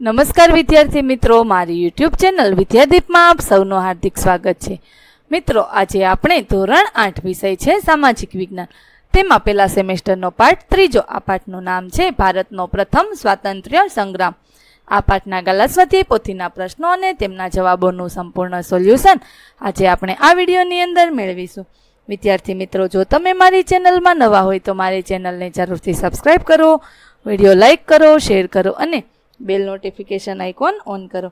નમસ્કાર વિદ્યાર્થી મિત્રો, મારી યુટ્યુબ ચેનલ વિદ્યાદીપમાં આપ સૌનું હાર્દિક સ્વાગત છે. મિત્રો, આજે આપણે ધોરણ આઠ વિષય છે, સામાજિક વિજ્ઞાન. તેમાં પહેલા સેમેસ્ટરનો પાઠ, ત્રીજો આ પાઠનું નામ છે, ભારતનો પ્રથમ સ્વાતંત્ર્ય સંગ્રામ. આ પાઠના ગાલાસ્વતી પોથીના પ્રશ્નો અને તેમના જવાબોનું સંપૂર્ણ સોલ્યુશન આજે આપણે આ વિડીયોની અંદર મેળવીશું. વિદ્યાર્થી મિત્રો, જો તમે મારી ચેનલમાં નવા હોય તો મારી ચેનલને જરૂરથી સબસ્ક્રાઈબ કરો, વીડિયો લાઇક કરો, શેર કરો અને બેલ નોટિફિકેશન આઇકોન ઓન કરો.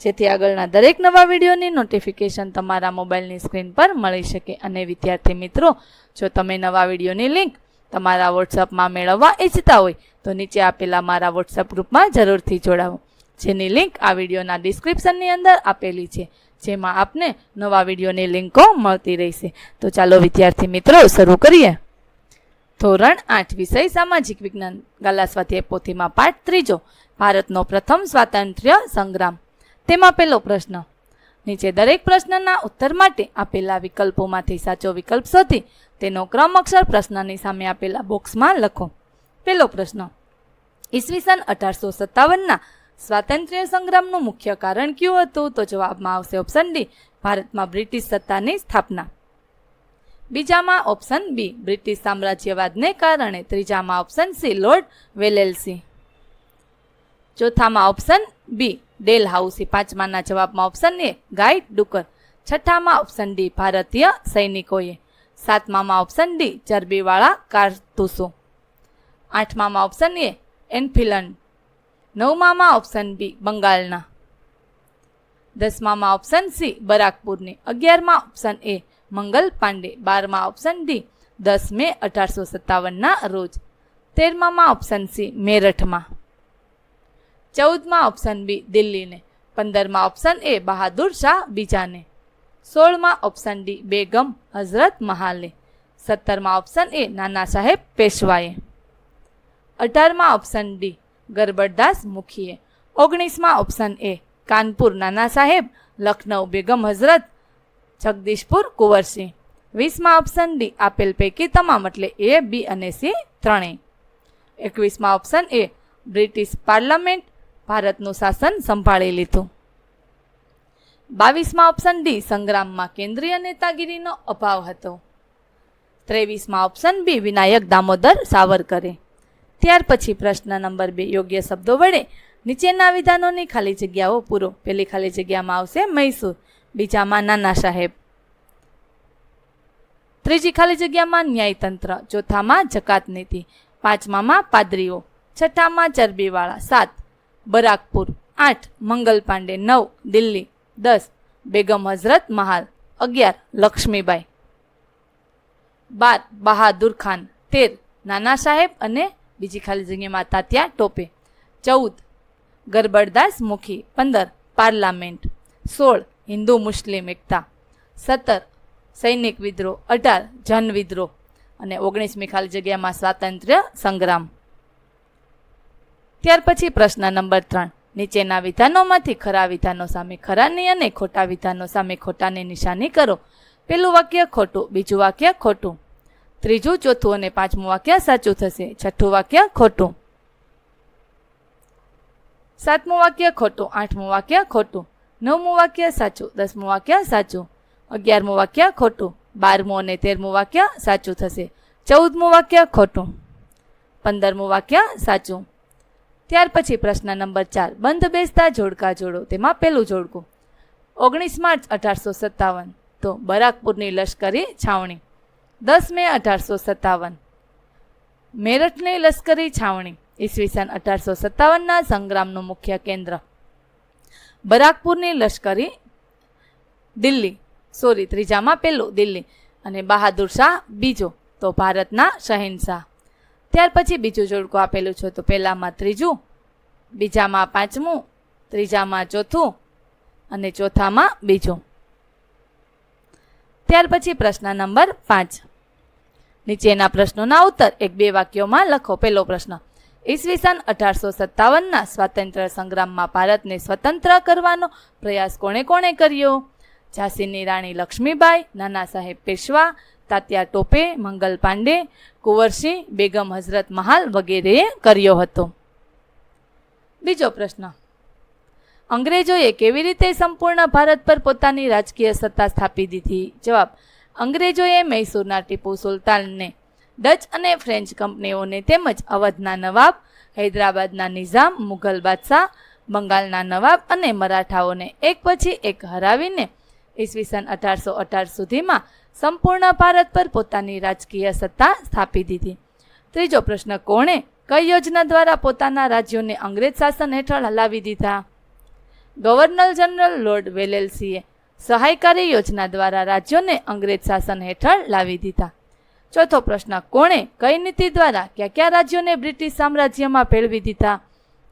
જેથી આગળના દરેક નવા વિડીયોની નોટિફિકેશન તમારા મોબાઈલની સ્ક્રીન પર મળી શકે. અને વિદ્યાર્થી મિત્રો, જો તમે નવા વિડીયોની લિંક તમારા વોટ્સઅપમાં મેળવવા ઈચ્છતા હોય, તો નીચે આપેલા મારા વોટ્સઅપ ગ્રુપમાં જરૂરથી જોડાવો. જેની લિંક આ વિડીયોના ડિસ્ક્રિપ્શનની અંદર આપેલી છે. જેમાં આપને નવા વિડીયોની લિંકો મળતી રહેશે. તો ચાલો વિદ્યાર્થી મિત્રો, શરૂ કરીએ. ધોરણ આઠ, વિષય સામાજિક વિજ્ઞાન, ગાલા પોથીમાં પાઠ ત્રીજો. ભારતનો પ્રથમ સ્વાતંત્ર્ય સંગ્રામ. તેમાં પહેલો પ્રશ્ન. નીચે દરેક પ્રશ્નના ઉત્તર માટે આપેલા વિકલ્પોમાંથી સાચો વિકલ્પ શોધી તેનો ક્રમ અક્ષર પ્રશ્નની સામે આપેલા બોક્સમાં લખો. પહેલો પ્રશ્ન. ઈસવીસન અઢારસો સત્તાવનના સ્વાતંત્ર્ય સંગ્રામનું મુખ્ય કારણ કયું હતું? તો જવાબમાં આવશે ઓપ્શન ડી, ભારતમાં બ્રિટિશ સત્તાની સ્થાપના. બીજામાં ઓપ્શન બી, બ્રિટિશ સામ્રાજ્યવાદને કારણે. ત્રીજામાં ઓપ્શન સી, લોર્ડ વેલેલ્સી. ચોથામાં ઓપ્શન બી ડેલ હાઉસી પાંચમાના જવાબમાં ઓપ્શન એ ગાઈડ ડુકર. છઠ્ઠામાં ઓપ્શન ડી ભારતીય સૈનિકોએ. સાતમામાં ઓપ્શન ડી ચરબીવાળા કારતૂસો. આઠમામાં ઓપ્શન એ એનફિલન્ડ નવમામાં ઓપ્શન બી બંગાળના. દસમામાં ઓપ્શન સી બરાકપુરની. અગિયારમાં ઓપ્શન એ મંગલ પાંડે. બારમાં ઓપ્શન ડી દસ મે અઢારસો સત્તાવનના રોજ. તેરમામાં ઓપ્શન સી મેરઠમાં. ચૌદમાં ઓપ્શન બી દિલ્હીને, પંદરમાં ઓપ્શન એ બહાદુર શાહ બીજાને, સોળમાં ઓપ્શન ડી બેગમ હઝરત મહાલે સત્તરમાં ઓપ્શન એ નાના સાહેબ પેશવાએ, અઢારમાં ઓપ્શન ડી ગરબડદાસ મુખીએ, ઓગણીસમાં ઓપ્શન એ કાનપુર નાના સાહેબ લખનઉ બેગમ હઝરત જગદીશપુર કુંવરસિંહ, વીસમાં ઓપ્શન ડી આપેલ પૈકી તમામ એટલે એ, બી અને સી ત્રણેય, એકવીસમાં ઓપ્શન એ બ્રિટિશ પાર્લામેન્ટ ભારતનું શાસન સંભાળી લીધું. બાવીસમાં ઓપ્શન ડી સંગ્રામમાં કેન્દ્રીય નેતાગીરીનો અભાવ હતો. ત્રેવીસમાં ઓપ્શન બી વિનાયક દામોદર સાવરકરે. ત્યાર પછી પ્રશ્ન નંબર બે યોગ્ય શબ્દો વડે નીચેના વિધાનોની ખાલી જગ્યાઓ પૂરો. પેલી ખાલી જગ્યામાં આવશે મૈસૂર, બીજામાં નાના સાહેબ. ત્રીજી ખાલી જગ્યામાં ન્યાયતંત્ર, ચોથામાં જકાત નીતિ, પાંચમામાં પાદરીઓ, છઠ્ઠામાં ચરબીવાળા, સાત. બરાકપુર, આઠ, મંગલ પાંડે, નવ, દિલ્હી, દસ, બેગમ હઝરત મહાલ, અગિયાર, લક્ષ્મીબાઈ. બાર, બહાદુર ખાન, તેર, નાના સાહેબ અને બીજી ખાલી જગ્યામાં તાત્યા ટોપે. ચૌદ, ગરબડદાસ મુખી, પંદર, પાર્લામેન્ટ. સોળ, હિન્દુ મુસ્લિમ એકતા. સત્તર, સૈનિક વિદ્રોહ, અઢાર, જન વિદ્રોહ. અને ઓગણીસમી ખાલી જગ્યામાં સ્વાતંત્ર્ય સંગ્રામ. ત્યાર પછી પ્રશ્ન નંબર ત્રણ. નીચેના વિધાનોમાંથી ખરા વિધાનો સામે ખરાની અને ખોટા વિધાનો સામે ખોટાની નિશાની કરો. પેલું વાક્ય ખોટું, બીજું વાક્ય ખોટું. ત્રીજું, ચોથું અને પાંચમું વાક્ય સાચું થશે. છઠ્ઠું વાક્ય ખોટું. સાતમું વાક્ય ખોટું, આઠમું વાક્ય ખોટું. નવમું વાક્ય સાચું, દસમું વાક્ય સાચું. અગિયારમું વાક્ય ખોટું. બારમું અને તેરમું વાક્ય સાચું થશે. ચૌદમું વાક્ય ખોટું. પંદરમું વાક્ય સાચું. ત્યાર પછી પ્રશ્ન નંબર ચાર. બંધ બેસતા જોડકા જોડો. તેમાં પહેલું જોડકું. ઓગણીસ માર્ચ અઢારસો સત્તાવન. તો બરાકપુરની લશ્કરી છાવણી. દસ મે અઢારસો સત્તાવન. મેરઠની લશ્કરી છાવણી. ઈસવીસન અઢારસો સત્તાવનના સંગ્રામનું મુખ્ય કેન્દ્ર. બરાકપુરની લશ્કરી દિલ્હી. સોરી, ત્રીજામાં પહેલું દિલ્હી અને બહાદુર શાહ બીજો. તો ભારતના શહેનશાહ ત્યાર પછી બીજું જોડકું આપેલું છે. તો પહેલામાં ત્રીજું, બીજામાં પાંચમું, ત્રીજામાં ચોથું અને ચોથામાં બીજું. ત્યાર પછી પ્રશ્ન નંબર પાંચ. નીચેના પ્રશ્નોના ઉત્તર એક બે વાક્યોમાં લખો. પહેલો પ્રશ્ન, ઈસવીસન અઢારસો સત્તાવનના સ્વાતંત્ર્ય સંગ્રામમાં ભારતને સ્વતંત્ર કરવાનો પ્રયાસ કોણે કોણે કર્યો? ઝાંસીની રાણી લક્ષ્મીબાઈ, નાના સાહેબ પેશવા તાત્યા ટોપે, મંગલ પાંડે, કુંવરસિંહ, બેગમ હઝરત મહાલ વગેરેએ કર્યો હતો. બીજો પ્રશ્ન. અંગ્રેજોએ કેવી રીતે સંપૂર્ણ ભારત પર પોતાની રાજકીય સત્તા સ્થાપી દીધી? જવાબ. અંગ્રેજોએ મૈસૂરના ટીપુ સુલતાનને, ડચ અને ફ્રેન્ચ કંપનીઓને તેમજ અવધના નવાબ, હૈદરાબાદના નિઝામ, મુઘલ બાદશાહ, બંગાળના નવાબ અને મરાઠાઓને એક પછી એક હરાવીને ઈસવીસન અઢારસો અઢાર સુધીમાં સંપૂર્ણ ભારત પર પોતાની રાજકીય સત્તા સ્થાપી દીધી. ત્રીજો પ્રશ્ન, કોણે કઈ યોજના દ્વારા પોતાના રાજ્યોને અંગ્રેજ શાસન હેઠળ હલાવી દીધા? ગવર્નર જનરલ લોર્ડ વેલેલસીએ સહાયકારી યોજના દ્વારા રાજ્યોને અંગ્રેજ શાસન હેઠળ લાવી દીધા. ચોથો પ્રશ્ન, કોણે કઈ નીતિ દ્વારા કયા કયા રાજ્યોને બ્રિટિશ સામ્રાજ્યમાં ભેળવી દીધા?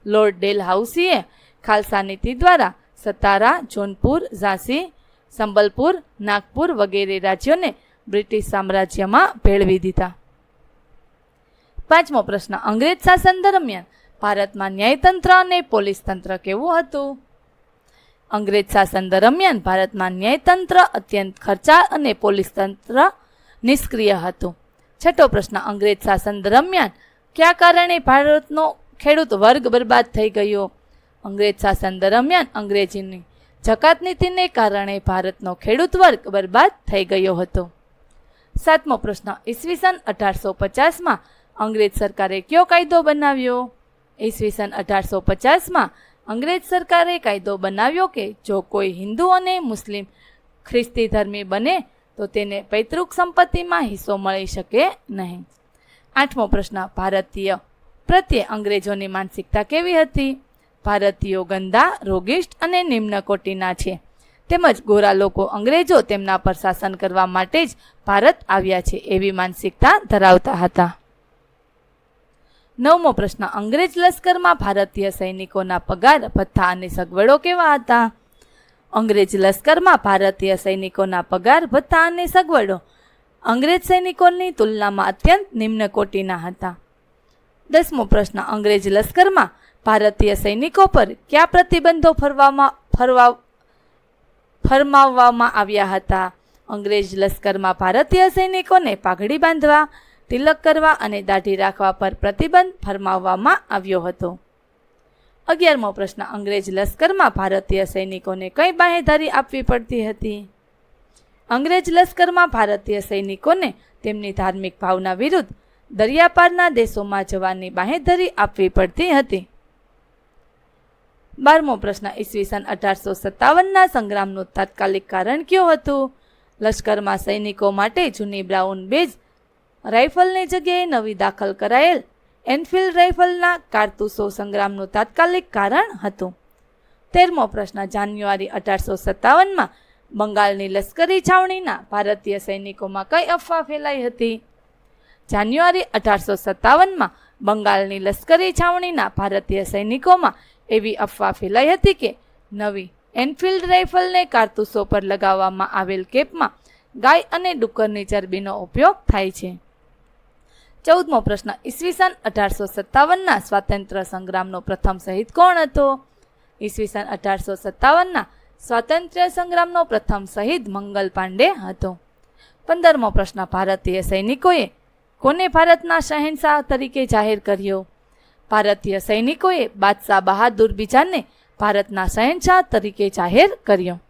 લોર્ડ ડેલ હાઉસીએ ખાલસા નીતિ દ્વારા સતારા, જોનપુર, ઝાંસી સંબલપુર, નાગપુર વગેરે રાજ્યોને બ્રિટિશ સામ્રાજ્યમાં ભેળવી દીધા. પાંચમો પ્રશ્ન. અંગ્રેજ શાસન દરમિયાન ભારતમાં ન્યાયતંત્ર અને પોલીસ તંત્ર કેવું હતું? અંગ્રેજ શાસન દરમિયાન ભારતમાં ન્યાયતંત્ર અત્યંત ખર્ચાળ અને પોલીસ તંત્ર નિષ્ક્રિય હતું. છઠ્ઠો પ્રશ્ન. અંગ્રેજ શાસન દરમિયાન કયા કારણે ભારતનો ખેડૂત વર્ગ બરબાદ થઈ ગયો? અંગ્રેજ શાસન દરમિયાન અંગ્રેજીની જકાત નીતિને કારણે ભારતનો ખેડૂત વર્ગ બરબાદ થઈ ગયો હતો. સાતમો પ્રશ્ન, ઈસવીસન અઢારસો પચાસમાં અંગ્રેજ સરકારે કયો કાયદો બનાવ્યો? ઈસવીસન અઢારસો પચાસમાં અંગ્રેજ સરકારે કાયદો બનાવ્યો કે જો કોઈ હિન્દુ અને મુસ્લિમ ખ્રિસ્તી ધર્મી બને, તો તેને પૈતૃક સંપત્તિમાં હિસ્સો મળી શકે નહીં. આઠમો પ્રશ્ન, ભારતીય પ્રત્યે અંગ્રેજોની માનસિકતા કેવી હતી? ભારતીયો ગંદા, રોગિષ્ટ અને નિમ્ન કોટીના છે. તેમજ ગોરા લોકો અંગ્રેજો તેમના પર શાસન કરવા માટે જ ભારત આવ્યા છે એવી માનસિકતા ધરાવતા હતા. નવમો પ્રશ્ન, અંગ્રેજ લશ્કરમાં ભારતીય સૈનિકોના પગાર, ભથ્થા અને સગવડો કેવા હતા? અંગ્રેજ લશ્કરમાં ભારતીય સૈનિકોના પગાર, ભથ્થા અને સગવડો અંગ્રેજ સૈનિકોની તુલનામાં અત્યંત નિમ્ન કોટીના હતા. દસમો પ્રશ્ન, અંગ્રેજ લશ્કરમાં ભારતીય સૈનિકો પર કયા પ્રતિબંધો ફરવામાં, ફરવા, ફરમાવવામાં આવ્યા હતા? અંગ્રેજ લશ્કરમાં ભારતીય સૈનિકોને પાઘડી બાંધવા, તિલક કરવા અને દાઢી રાખવા પર પ્રતિબંધ ફરમાવવામાં આવ્યો હતો. અગિયારમો પ્રશ્ન. અંગ્રેજ લશ્કરમાં ભારતીય સૈનિકોને કઈ બાહેધારી આપવી પડતી હતી? અંગ્રેજ લશ્કરમાં ભારતીય સૈનિકોને તેમની ધાર્મિક ભાવના વિરુદ્ધ દરિયાપારના દેશોમાં જવાની બાહેધરી આપવી પડતી હતી. બારમો પ્રશ્ન ઈસવીસન અઢારસો સત્તાવનના સંગ્રામનું તાત્કાલિક કારણ કયું હતું? લશ્કરમાં સૈનિકો માટે જૂની બ્રાઉન બેજ રાઇફલની જગ્યાએ નવી દાખલ કરાયેલ એનફિલ્ડ રાઇફલના કારતૂસો સંગ્રામનું તાત્કાલિક કારણ હતું. તેરમો પ્રશ્ન, જાન્યુઆરી અઢારસો સત્તાવનમાં બંગાળની લશ્કરી છાવણીના ભારતીય સૈનિકોમાં કઈ અફવા ફેલાઈ હતી? જાન્યુઆરી અઢારસો સત્તાવનમાં બંગાળની લશ્કરી છાવણીના ભારતીય સૈનિકોમાં એવી અફવા ફેલાઈ હતી કે નવી એનફિલ્ડ રાઇફલને કારતૂસો પર લગાવવામાં આવેલ કેપમાં ગાય અને ડુક્કરની ચરબીનો ઉપયોગ થાય છે. ચૌદમો પ્રશ્ન. ઈસવીસન અઢારસો સત્તાવનના સ્વાતંત્ર્ય સંગ્રામનો પ્રથમ શહીદ કોણ હતો? ઈસવીસન અઢારસો સત્તાવનના સ્વાતંત્ર્ય સંગ્રામનો પ્રથમ શહીદ મંગલ પાંડે હતો. પંદરમો પ્રશ્ન. ભારતીય સૈનિકોએ કોને ભારતના શહેનશાહ તરીકે જાહેર કર્યો? ભારતીય સૈનિકોએ બાદશાહ બહાદુર બીજાને ભારતના શહેનશાહ તરીકે જાહેર કર્યો.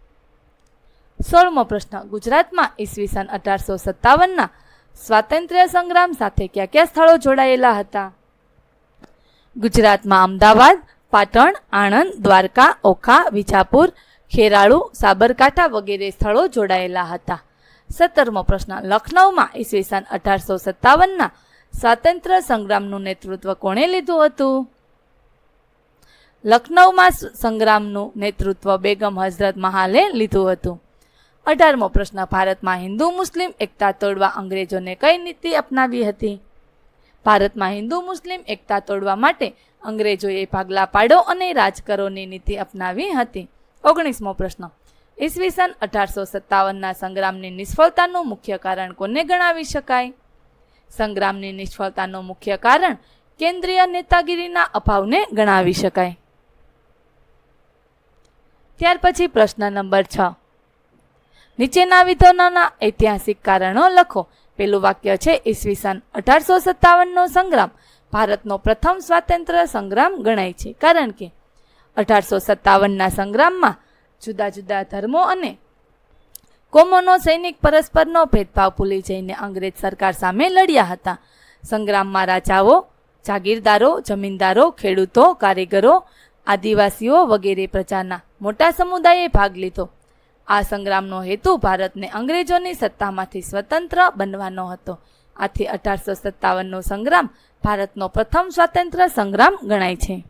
સોળમો પ્રશ્ન. ગુજરાતમાં ઈસવીસન અઢારસો સત્તાવનના સ્વાતંત્ર્ય સંગ્રામ સાથે કયા કયા સ્થળો જોડાયેલા હતા? ગુજરાતમાં અમદાવાદ, પાટણ, આણંદ, દ્વારકા, ઓખા, વિજાપુર ખેરાળુ સાબરકાંઠા વગેરે સ્થળો જોડાયેલા હતા. સત્તરમો પ્રશ્ન. લખનૌમાં ઈસવીસન અઢારસો સત્તાવનના સ્વાતંત્ર્ય સંગ્રામનું નેતૃત્વ કોણે લીધું હતું? લખનૌમાં સંગ્રામનું નેતૃત્વ બેગમ હઝરત મહાલે લીધું હતું. અઢારમો પ્રશ્ન, ભારતમાં હિન્દુ મુસ્લિમ એકતા તોડવા અંગ્રેજોને કઈ નીતિ અપનાવી હતી? ભારતમાં હિન્દુ મુસ્લિમ એકતા તોડવા માટે અંગ્રેજોએ ભાગલા પાડો અને રાજ કરોની નીતિ અપનાવી હતી. ઓગણીસમો પ્રશ્ન, ઈસવીસન અઢારસો સત્તાવનના સંગ્રામની નિષ્ફળતાનું મુખ્ય કારણ કોને ગણાવી શકાય? સંગ્રામની નિષ્ફળતાનું મુખ્ય કારણ કેન્દ્રીય નેતાગીરીના અભાવને ગણાવી શકાય. ત્યાર પછી પ્રશ્ન નંબર છ. નીચેના વિધાનોના ઐતિહાસિક કારણો લખો. પેલું વાક્ય છે ઈસવીસન અઢારસો સત્તાવનનો સંગ્રામ. ભારતનો પ્રથમ સ્વાતંત્ર્ય સંગ્રામ ગણાય છે. કારણ કે અઢારસો સત્તાવનના સંગ્રામમાં જુદા જુદા ધર્મો અને કોમોનો સૈનિક પરસ્પરનો ભેદભાવ ભૂલી જઈને અંગ્રેજ સરકાર સામે લડ્યા હતા. સંગ્રામમાં રાજાઓ, જાગીરદારો, જમીનદારો, ખેડૂતો, કારીગરો, આદિવાસીઓ વગેરે પ્રજાના મોટા સમુદાયે ભાગ લીધો. આ સંગ્રામનો હેતુ ભારતને અંગ્રેજોની સત્તામાંથી સ્વતંત્ર બનવાનો હતો. આથી અઢારસો સત્તાવનનો સંગ્રામ ભારતનો પ્રથમ સ્વાતંત્ર્ય સંગ્રામ ગણાય છે.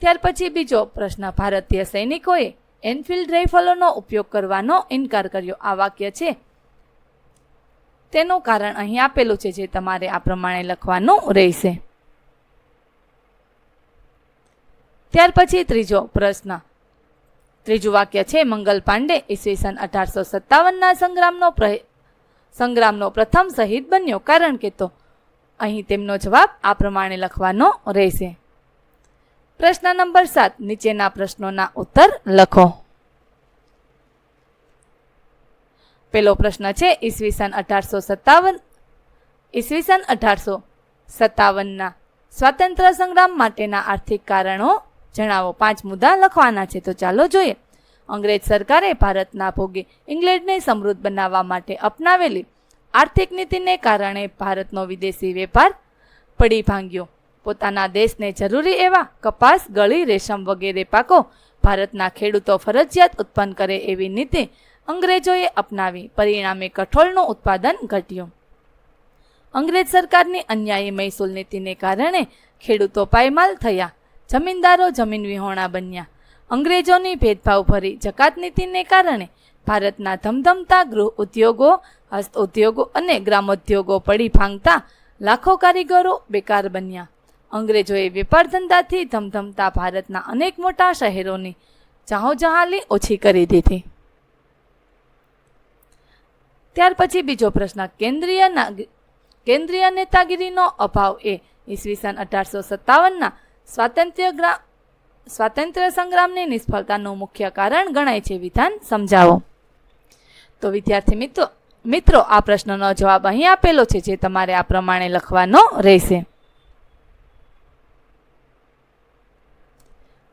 ત્યાર પછી બીજો પ્રશ્ન ભારતીય સૈનિકોએ એનફિલ્ડ રાઇફલોનો ઉપયોગ કરવાનો ઇનકાર કર્યો. આ વાક્ય છે. તેનું કારણ અહીં આપેલું છે જે તમારે આ પ્રમાણે લખવાનું રહેશે. ત્યાર પછી ત્રીજો પ્રશ્ન. ત્રીજું વાક્ય છે, મંગલ પાંડે ઈસવીસન અઢારસો સત્તાવનના સંગ્રામનો પ્ર- સંગ્રામનો પ્રથમ શહીદ બન્યો. કારણ કે તો અહીં તેમનો જવાબ આ પ્રમાણે લખવાનો રહેશે. પ્રશ્ન નંબર સાત, નીચેના પ્રશ્નોના ઉત્તર લખો. પેલો પ્રશ્ન છે, ઈસવીસન અઢારસો સત્તાવન, ઈસવીસન અઢારસો સત્તાવનના સ્વાતંત્ર્ય સંગ્રામ માટેના આર્થિક કારણો જણાવો. પાંચ મુદ્દા લખવાના છે, તો ચાલો જોઈએ. અંગ્રેજ સરકારે ભારતના ભોગે ઇંગ્લેન્ડને સમૃદ્ધ બનાવવા માટે અપનાવેલી આર્થિક નીતિને કારણે ભારતનો વિદેશી વેપાર પડી ભાંગ્યો. પોતાના દેશને જરૂરી એવા કપાસ, ગળી, રેશમ વગેરે પાકો ભારતના ખેડૂતો ફરજિયાત ઉત્પન્ન કરે એવી નીતિ અંગ્રેજોએ અપનાવી. પરિણામે કઠોળનું ઉત્પાદન ઘટ્યું. અંગ્રેજ સરકારની અન્યાયી મહેસૂલ નીતિને કારણે ખેડૂતો પાયમાલ થયા. જમીનદારો જમીન વિહોણા બન્યા. અંગ્રેજોની ભેદભાવ ભરી જકાત નીતિને કારણે ભારતના ધમધમતા ગૃહ ઉદ્યોગો, હસ્ત ઉદ્યોગો અને ગ્રામોદ્યોગો પડી ભાંગતા લાખો કારીગરો બેકાર બન્યા. અંગ્રેજોએ વેપાર ધંધાથી ધમધમતા ભારતના અનેક મોટા શહેરોની જાહોજહાલી ઓછી કરી દીધી. ત્યાર પછી બીજો પ્રશ્ન, કેન્દ્રીય કેન્દ્રીય નેતાગીરીનો અભાવ એ ઈસવીસન અઢારસો સત્તાવનના સ્વાતંત્ર્ય સ્વાતંત્ર્ય સંગ્રામની નિષ્ફળતાનું મુખ્ય કારણ ગણાય છે વિધાન સમજાવો. તો વિદ્યાર્થી મિત્રો મિત્રો, આ પ્રશ્નનો જવાબ અહીં આપેલો છે, જે તમારે આ પ્રમાણે લખવાનો રહેશે.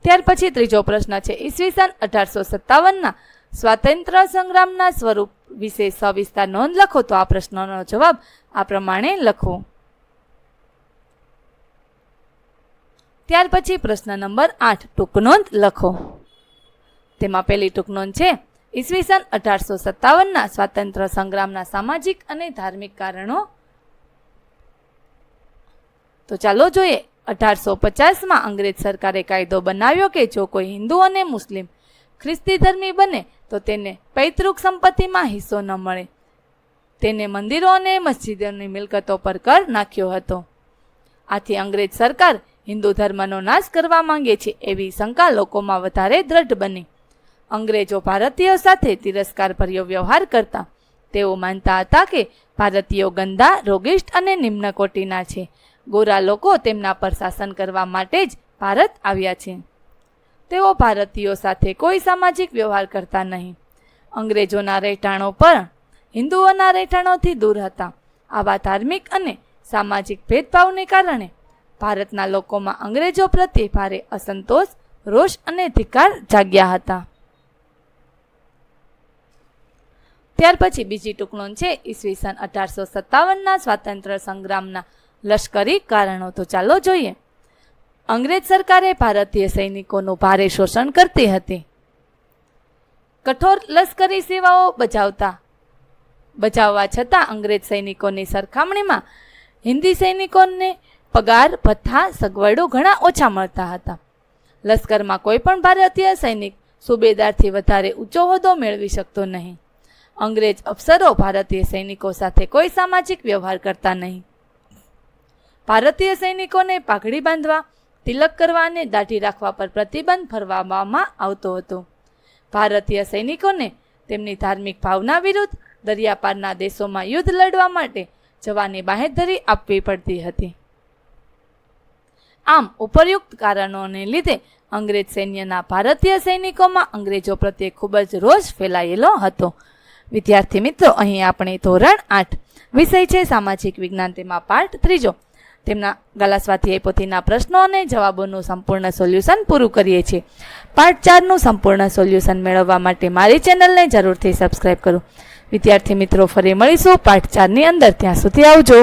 ત્યાર પછી ત્રીજો પ્રશ્ન છે. ઈસવીસન અઢારસો સત્તાવનના સ્વાતંત્ર્ય સંગ્રામના સ્વરૂપ વિશે સવિસ્તાર નોંધ લખો તો આ પ્રશ્નનો જવાબ આ પ્રમાણે લખો. ત્યાર પછી પ્રશ્ન નંબર આઠ ટૂંકનોંધ લખો. તેમાં પહેલી ટૂંકનોંધ છે. ઈસવીસન અઢારસો સત્તાવનના સ્વાતંત્ર્ય સંગ્રામના સામાજિક અને ધાર્મિક કારણો. તો ચાલો જોઈએ. અઢારસો પચાસમાં અંગ્રેજ સરકારે કાયદો બનાવ્યો કે જો કોઈ હિન્દુ અને મુસ્લિમ ખ્રિસ્તી ધર્મી બને, તો તેને પૈતૃક સંપત્તિમાં હિસ્સો ન મળે. તેને મંદિરો અને મસ્જિદોની મિલકતો પર કર નાખ્યો હતો. આથી અંગ્રેજ સરકાર હિન્દુ ધર્મનો નાશ કરવા માંગે છે એવી શંકા લોકોમાં વધારે દ્રઢ બની. અંગ્રેજો ભારતીયો સાથે તિરસ્કારભર્યો વ્યવહાર કરતા તેઓ માનતા હતા કે ભારતીયો ગંદા, રોગિષ્ટ અને નિમ્ન કોટીના છે. ગોરા લોકો તેમના પર શાસન કરવા માટે જ ભારત આવ્યા છે. તેઓ ભારતીયો સાથે કોઈ સામાજિક વ્યવહાર કરતા નહીં. અંગ્રેજોના રહેઠાણો પર હિન્દુઓના રહેઠાણોથી દૂર હતા. આવા ધાર્મિક અને સામાજિક ભેદભાવને કારણે ભારતના લોકોમાં અંગ્રેજો પ્રત્યે ભારે અસંતોષ, રોષ અને ધિકાર જાગ્યા હતા. ત્યાર પછી બીજી ટુકડો છે ઈસવીસન અઢારસો સત્તાવનના સ્વાતંત્ર્ય સંગ્રામના લશ્કરી કારણો તો ચાલો જોઈએ. અંગ્રેજ સરકારે ભારતીય સૈનિકોનું ભારે શોષણ કરતી હતી. કઠોર લશ્કરી સેવાઓ બજાવતા, બજાવવા છતાં અંગ્રેજ સૈનિકોની સરખામણીમાં હિન્દી સૈનિકોને પગાર, ભથ્થા, સગવડો ઘણા ઓછા મળતા હતા. લશ્કરમાં કોઈ પણ ભારતીય સૈનિક સુબેદારથી વધારે ઊંચો હોદ્દો મેળવી શકતો નહીં. અંગ્રેજ અફસરો ભારતીય સૈનિકો સાથે કોઈ સામાજિક વ્યવહાર કરતા નહીં. ભારતીય સૈનિકોને પાઘડી બાંધવા, તિલક કરવા અને દાઢી રાખવા પર પ્રતિબંધ ફરવામાં આવતો હતો. ભારતીય સૈનિકોને તેમની ધાર્મિક ભાવના વિરુદ્ધ દરિયાપારના દેશોમાં યુદ્ધ લડવા માટે જવાની બાહેધરી આપવી પડતી હતી. આમ ઉપરયુક્ત કારણોને લીધે અંગ્રેજ સૈન્યના ભારતીય સૈનિકોમાં અંગ્રેજો પ્રત્યે ખૂબ જ રોષ ફેલાયેલો હતો. વિદ્યાર્થી મિત્રો, અહીં આપણે ધોરણ આઠ વિષય છે, સામાજિક વિજ્ઞાન તેમાં પાઠ ત્રીજો. તેમના ગાલા સ્વાધ્યાય પોથીના પ્રશ્નો અને જવાબોનું સંપૂર્ણ સોલ્યુશન પૂરું કરીએ છીએ. પાર્ટ ચારનું સંપૂર્ણ સોલ્યુશન મેળવવા માટે મારી ચેનલને જરૂરથી સબસ્ક્રાઈબ કરો. વિદ્યાર્થી મિત્રો, ફરી મળીશું પાર્ટ ચારની અંદર. ત્યાં સુધી આવજો.